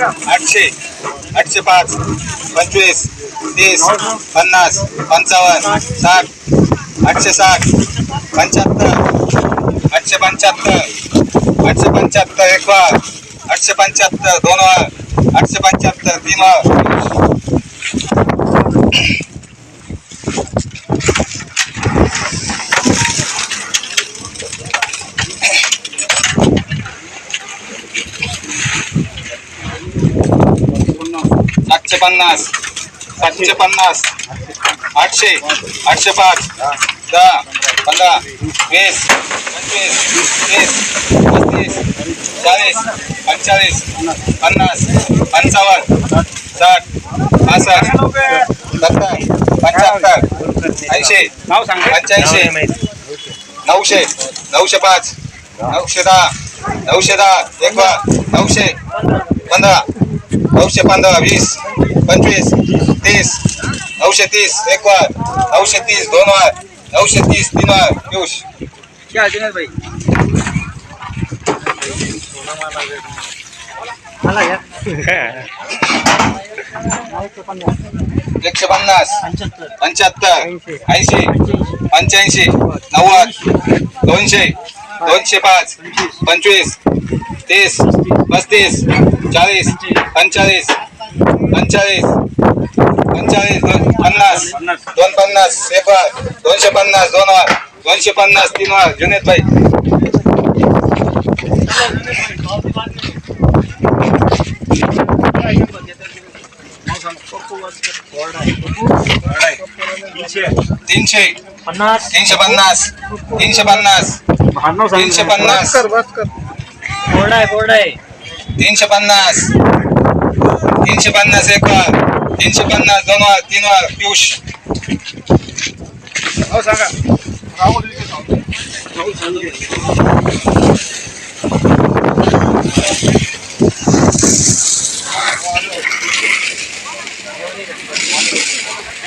आठशे आठशे पाच पंचवीस तीस पन्नास पंचावन्न साठ आठशे साठ पंच्याहत्तर आठशे पंच्याहत्तर आठशे पंच्याहत्तर एक वार आठशे पंच्याहत्तर दोन वार आठशे पंच्याहत्तर तीन वार सातशे पन्नास सातशे पन्नास आठशे आठशे पाच दहा पंधरा वीस पंचवीस तीस पस्तीस चाळीस पंचेचाळीस पन्नास पंचावन्न साठ पासष्ट सत्तर पंच्याहत्तर ऐंशी पंच्याऐंशी नऊशे नऊशे पाच नऊशे दहा नऊशे दहा एक नऊशे पंधरा नऊशे पंधरा वीस पंचवीस तीस नऊशे तीस एक वार नऊशे तीस दोन वार नऊशे तीस तीन वार पियुष. क्या दिनेश भाई. एकशे पन्नास पंच्याहत्तर. ऐंशी. पंच्याऐंशी नव्वद दोनशे दोनशे पाच पंचवीस तीस पस्तीस चाळीस पंचेचाळीस पंचेचाळीस पंचेचाळीस दोन पन्नास दोन पन्नास एक दोनशे पन्नास दोन वार दोनशे पन्नास तीन वार जुनेत भाई. तीनशे पन्नास तीनशे पन्नास तीनशे पन्नास तीनशे पन्नास. बोर्ड आहे बोर्ड आहे. तीनशे पन्नास तीनशे पन्नास एक वार तीनशे पन्नास दोन वार तीन वार पियुष हो सांगा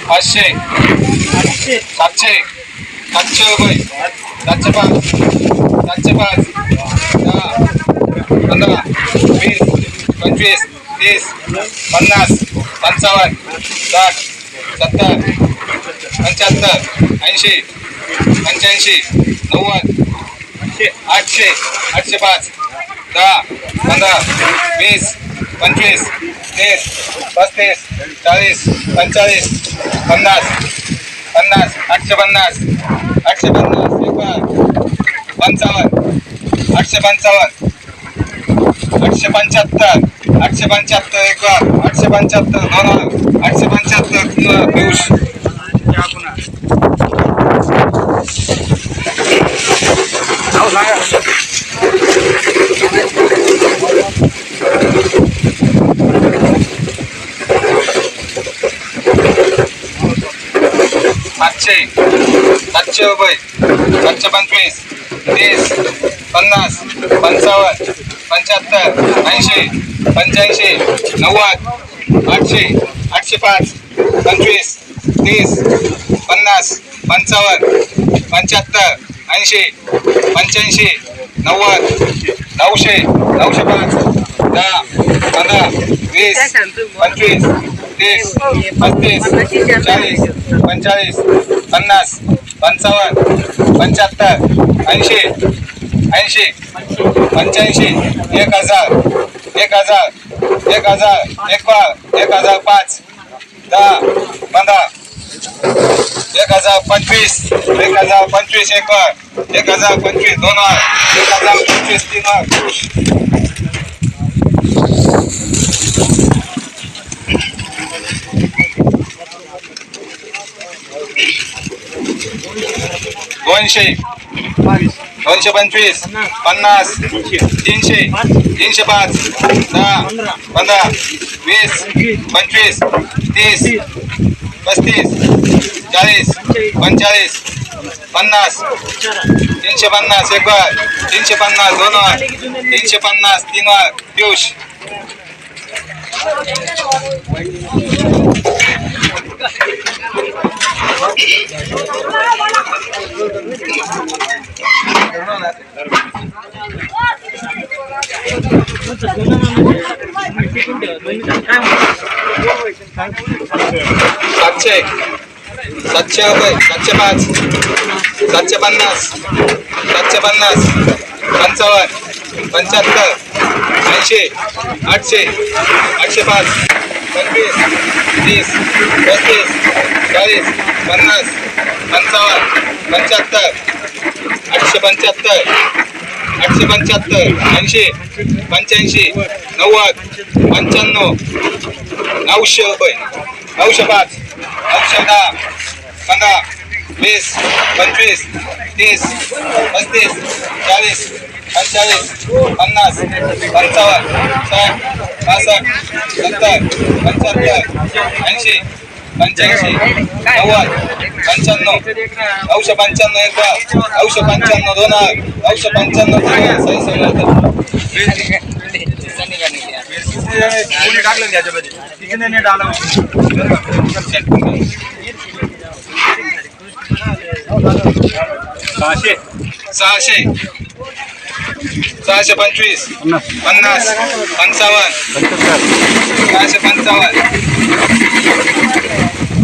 पाचशे सातशे सातशे रुपये सातशे पाच सातशे पाच दहा पंधरा वीस पंचवीस तीस पन्नास पंचावन्न साठ सत्तर पंच्याहत्तर ऐंशी पंच्याऐंशी नव्वद आठशे आठशे पाच दहा पंधरा वीस पंचवीस तीस पस्तीस चाळीस पंचेचाळीस पन्नास पन्नास आठशे पन्नास आठशे पन्नास एक पंचावन्न आठशे पंचावन्न. आठशे पंच्याहत्तर आठशे पंच्याहत्तर एक आठशे पंच्याहत्तर दोन आठशे पंच्याहत्तर तीन वार पियुष. सातशे सातशे रुपये सातशे पंचवीस तीस पन्नास पंचावन्न पंच्याहत्तर ऐंशी पंच्याऐंशी नव्वद आठशे आठशे पाच पंचवीस तीस पन्नास पंचावन्न पंच्याहत्तर ऐंशी पंच्याऐंशी नव्वद नऊशे नऊशे पाच दहा पंधरा वीस पंचवीस तीस पस्तीस चाळीस पंचेचाळीस पन्नास पंचावन्न पंच्याहत्तर ऐंशी ऐंशी पंच्याऐंशी एक हजार एक हजार एक हजार एक पा एक हजार पाच दहा पंधरा एक हजार पंचवीस एक हजार पंचवीस एक वर एक हजार पंचवीस दोन वर एक हजार पंचवीस तीन वर दोनशे. दोनशे पंचवीस पन्नास तीनशे तीनशे पाच दहा पंधरा वीस पंचवीस तीस पस्तीस चाळीस पंचेचाळीस पन्नास तीनशे पन्नास एक वार तीनशे पन्नास दोन वार तीनशे पन्नास तीन वार पियुष सातशे सातशे रुपये सातशे पाच सातशे पन्नास सातशे पन्नास पंचावन्न पंच्याहत्तर ऐंशी आठशे आठशे पाच पंचवीस तीस पस्तीस चाळीस पन्नास पंचावन्न पंच्याहत्तर आठशे पंच्याहत्तर आठशे पंच्याहत्तर ऐंशी पंच्याऐंशी नव्वद पंच्याण्णव नऊशे रुपये नऊशे पाच नऊशे दहा पंधरा वीस पंचवीस तीस पस्तीस चाळीस पंचेचाळीस पन्नास पंचावन्न साठ पासष्ट सत्तर पंच्याहत्तर ऐंशी पंच्याऐंशी नव्वद पंच्याण्णव नऊशे पंच्याण्णव एक नऊशे पंच्याण्णव दोन नऊशे पंच्याण्णव टाकलं त्याच्यामध्ये सहाशे. सहाशे. सहाशे पंचवीस. पन्नास. पंचावन्न. सहाशे पंचावन्न.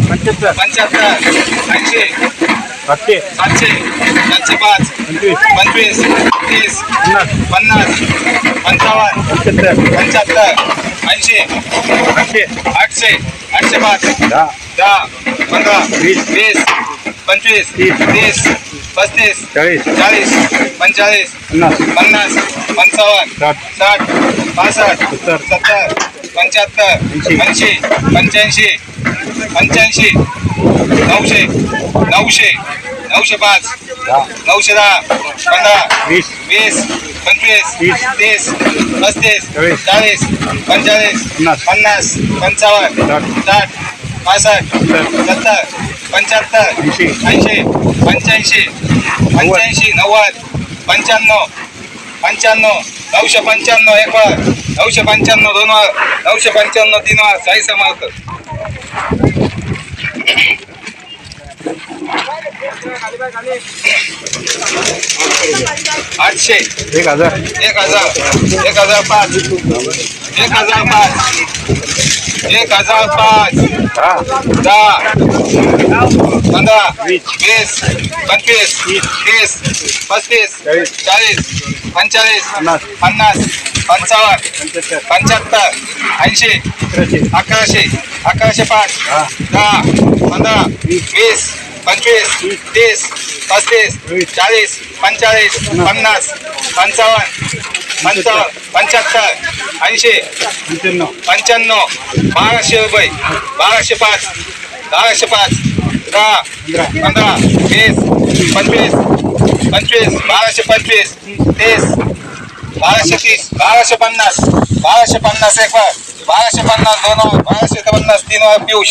पंच्याहत्तर. पंच्याहत्तर. ऐंशी. सातशे. सातशे. सातशे पाच पंचवीस. पंचवीस. तीस. पन्नास. पन्नास. पंचावन्न. पंच्याहत्तर. पंच्याहत्तर. ऐंशी. आठशे. आठशे. आठशे पाच. दहा. दहा. पंधरा. वीस. वीस. पंचवीस तीस. तीस पस्तीस चाळीस चाळीस पंचेचाळीस पन्नास पन्नास पंचावन्न साठ साठ पासष्ट सत्तर. सत्तर पंच्याहत्तर ऐंशी. ऐंशी पंच्याऐंशी पंच्याऐंशी नऊशे नऊशे नऊशे पाच नऊशे दहा पंधरा वीस वीस पंचवीस तीस. तीस पस्तीस चाळीस. चाळीस पंचेचाळीस पन्नास. पन्नास पंचावन्न. साठ पासष्ट सत्तर. पंच्याहत्तर ऐंशी. ऐंशी पंच्याऐंशी पंच्याऐंशी नव्वद पंच्याण्णव पंच्याण्णव नऊशे पंच्याण्णव एक वर नऊशे पंच्याण्णव दोन वर नऊशे पंच्याण्णव तीन वर साई समाप्त. आठशे. एक हजार. एक हजार. एक हजार पाच. एक हजार पाच. एक हजार पाच. दहा. पंधरा. वीस. वीस. पंचवीस. तीस. पस्तीस. चाळीस. चाळीस. पंचेचाळीस. पन्नास. पंचावन्न. पंच्याहत्तर. ऐंशी. अकराशे. अकराशे पाच. दहा. पंधरा. वीस. पंचवीस. तीस. पस्तीस. चाळीस. पंचेचाळीस. पन्नास. पंचावन्न. पंचावन्न पंच्याहत्तर ऐंशी पंच्याण्णव. बाराशे रुपये बाराशे पाच बाराशे पाच दहा पंधरा. वीस पंचवीस पंचवीस बाराशे पंचवीस तीस बाराशे तीस बाराशे पन्नास बाराशे पन्नास एक बाराशे पन्नास दोन बाराशे पन्नास तीन पियुष.